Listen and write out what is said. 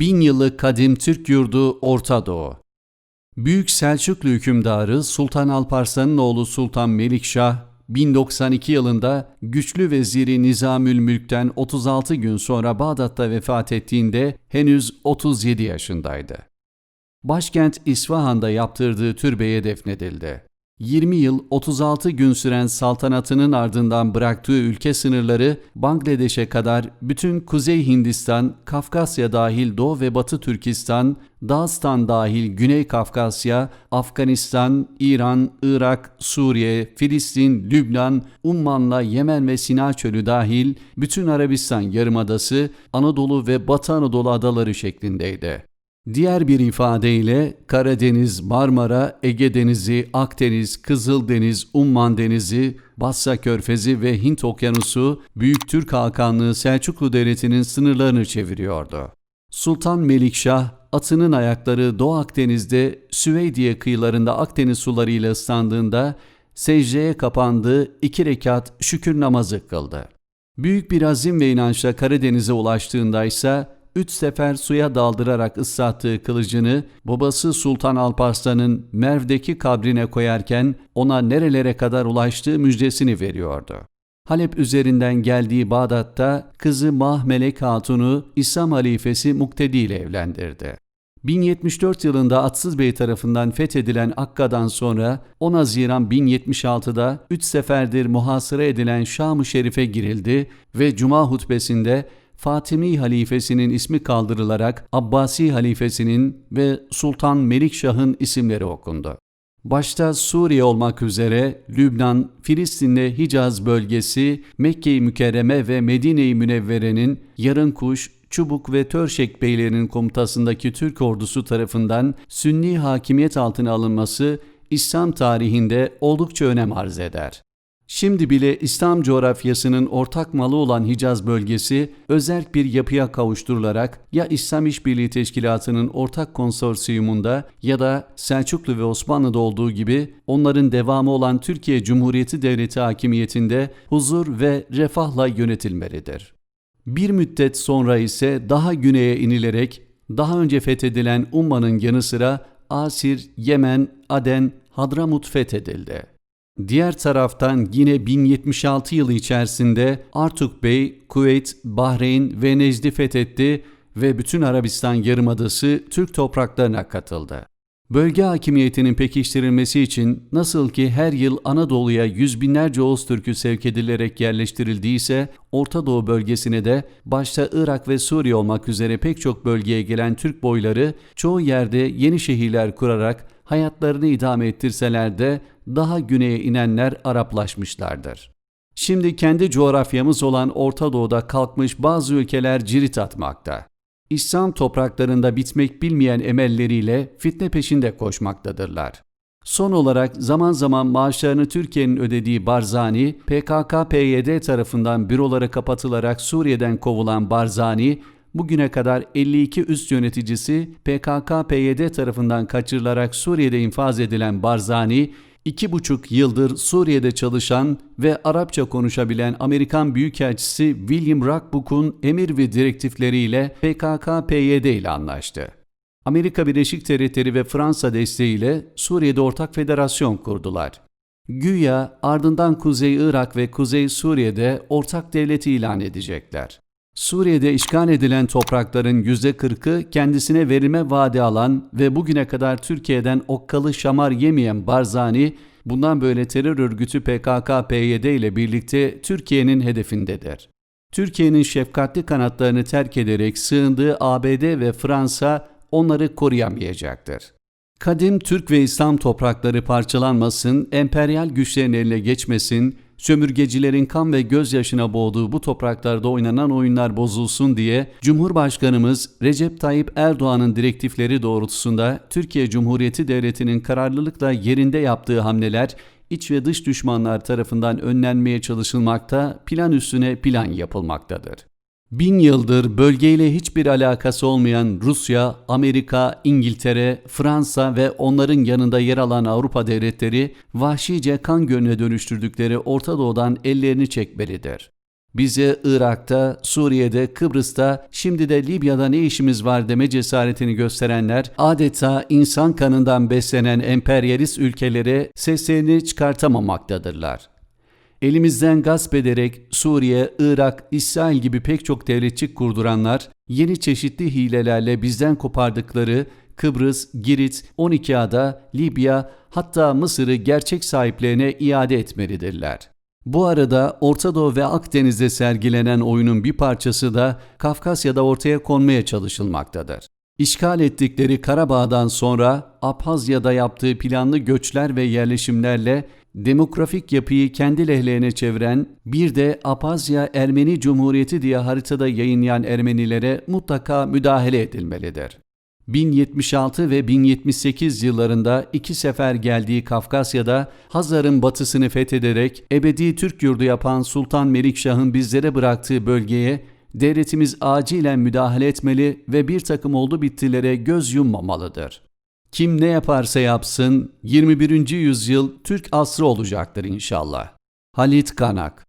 Bin yıllık kadim Türk yurdu Orta Doğu. Büyük Selçuklu hükümdarı Sultan Alparslan'ın oğlu Sultan Melikşah, 1092 yılında güçlü veziri Nizamül Mülk'ten 36 gün sonra Bağdat'ta vefat ettiğinde henüz 37 yaşındaydı. Başkent İsfahan'da yaptırdığı türbeye defnedildi. 20 yıl 36 gün süren saltanatının ardından bıraktığı ülke sınırları Bangladeş'e kadar bütün Kuzey Hindistan, Kafkasya dahil Doğu ve Batı Türkistan, Dağıstan dahil Güney Kafkasya, Afganistan, İran, Irak, Suriye, Filistin, Lübnan, Umman'la Yemen ve Sina Çölü dahil bütün Arabistan Yarımadası, Anadolu ve Batı Anadolu adaları şeklindeydi. Diğer bir ifadeyle Karadeniz, Marmara, Ege Denizi, Akdeniz, Kızıldeniz, Umman Denizi, Bassa Körfezi ve Hint Okyanusu Büyük Türk Hakanlığı Selçuklu Devleti'nin sınırlarını çeviriyordu. Sultan Melikşah atının ayakları Doğu Akdeniz'de Süveydiye kıyılarında Akdeniz sularıyla ıslandığında secdeye kapandı, iki rekat şükür namazı kıldı. Büyük bir azim ve inançla Karadeniz'e ulaştığında ise üç sefer suya daldırarak ıslattığı kılıcını babası Sultan Alparslan'ın Merv'deki kabrine koyarken ona nerelere kadar ulaştığı müjdesini veriyordu. Halep üzerinden geldiği Bağdat'ta kızı Mahmelek Hatun'u İslam halifesi Muktedi ile evlendirdi. 1074 yılında Atsız Bey tarafından fethedilen Akka'dan sonra 10 Haziran 1076'da 3 seferdir muhasıra edilen Şam-ı Şerif'e girildi ve Cuma hutbesinde Fatimi halifesinin ismi kaldırılarak Abbasi halifesinin ve Sultan Melikşah'ın isimleri okundu. Başta Suriye olmak üzere Lübnan, Filistin'le Hicaz bölgesi, Mekke-i Mükerreme ve Medine-i Münevvere'nin Yarınkuş, Çubuk ve Törşek beylerinin komutasındaki Türk ordusu tarafından Sünni hakimiyet altına alınması İslam tarihinde oldukça önem arz eder. Şimdi bile İslam coğrafyasının ortak malı olan Hicaz bölgesi özel bir yapıya kavuşturularak ya İslam İşbirliği Teşkilatı'nın ortak konsorsiyumunda ya da Selçuklu ve Osmanlı'da olduğu gibi onların devamı olan Türkiye Cumhuriyeti Devleti hakimiyetinde huzur ve refahla yönetilmelidir. Bir müddet sonra ise daha güneye inilerek daha önce fethedilen Umman'ın yanı sıra Asir, Yemen, Aden, Hadramut fethedildi. Diğer taraftan yine 1076 yılı içerisinde Artuk Bey, Kuveyt, Bahreyn ve Necd'i fethetti ve bütün Arabistan Yarımadası Türk topraklarına katıldı. Bölge hakimiyetinin pekiştirilmesi için nasıl ki her yıl Anadolu'ya yüz binlerce Oğuz Türk'ü sevk edilerek yerleştirildiyse, Orta Doğu bölgesine de başta Irak ve Suriye olmak üzere pek çok bölgeye gelen Türk boyları çoğu yerde yeni şehirler kurarak hayatlarını idame ettirseler de daha güneye inenler Araplaşmışlardır. Şimdi kendi coğrafyamız olan Orta Doğu'da kalkmış bazı ülkeler cirit atmakta. İslam topraklarında bitmek bilmeyen emelleriyle fitne peşinde koşmaktadırlar. Son olarak zaman zaman maaşlarını Türkiye'nin ödediği Barzani, PKK-PYD tarafından büroları kapatılarak Suriye'den kovulan Barzani, bugüne kadar 52 üst yöneticisi PKK-PYD tarafından kaçırılarak Suriye'de infaz edilen Barzani, iki buçuk yıldır Suriye'de çalışan ve Arapça konuşabilen Amerikan Büyükelçisi William Rockbook'un emir ve direktifleriyle PKK-PYD ile anlaştı. Amerika Birleşik Devletleri ve Fransa desteğiyle Suriye'de ortak federasyon kurdular. Güya ardından Kuzey Irak ve Kuzey Suriye'de ortak devleti ilan edecekler. Suriye'de işgal edilen toprakların %40'ı kendisine verilme vaadi alan ve bugüne kadar Türkiye'den okkalı şamar yemeyen Barzani, bundan böyle terör örgütü PKK-PYD ile birlikte Türkiye'nin hedefindedir. Türkiye'nin şefkatli kanatlarını terk ederek sığındığı ABD ve Fransa onları koruyamayacaktır. Kadim Türk ve İslam toprakları parçalanmasın, emperyal güçlerin eline geçmesin, sömürgecilerin kan ve gözyaşına boğduğu bu topraklarda oynanan oyunlar bozulsun diye Cumhurbaşkanımız Recep Tayyip Erdoğan'ın direktifleri doğrultusunda Türkiye Cumhuriyeti Devleti'nin kararlılıkla yerinde yaptığı hamleler iç ve dış düşmanlar tarafından önlenmeye çalışılmakta, plan üstüne plan yapılmaktadır. Bin yıldır bölgeyle hiçbir alakası olmayan Rusya, Amerika, İngiltere, Fransa ve onların yanında yer alan Avrupa devletleri vahşice kan gölüne dönüştürdükleri Orta Doğu'dan ellerini çekmelidir. Bize Irak'ta, Suriye'de, Kıbrıs'ta, şimdi de Libya'da ne işimiz var deme cesaretini gösterenler adeta insan kanından beslenen emperyalist ülkelere seslerini çıkartamamaktadırlar. Elimizden gasp ederek Suriye, Irak, İsrail gibi pek çok devletçik kurduranlar yeni çeşitli hilelerle bizden kopardıkları Kıbrıs, Girit, 12 ada, Libya hatta Mısır'ı gerçek sahiplerine iade etmelidirler. Bu arada Orta Doğu ve Akdeniz'de sergilenen oyunun bir parçası da Kafkasya'da ortaya konmaya çalışılmaktadır. İşgal ettikleri Karabağ'dan sonra Abhazya'da yaptığı planlı göçler ve yerleşimlerle demografik yapıyı kendi lehlerine çeviren bir de Abhazya Ermeni Cumhuriyeti diye haritada yayınlayan Ermenilere mutlaka müdahale edilmelidir. 1076 ve 1078 yıllarında iki sefer geldiği Kafkasya'da Hazar'ın batısını fethederek ebedi Türk yurdu yapan Sultan Melikşah'ın bizlere bıraktığı bölgeye devletimiz acilen müdahale etmeli ve bir takım oldu bittilere göz yummamalıdır. Kim ne yaparsa yapsın 21. yüzyıl Türk asrı olacaktır inşallah. Halit Kanak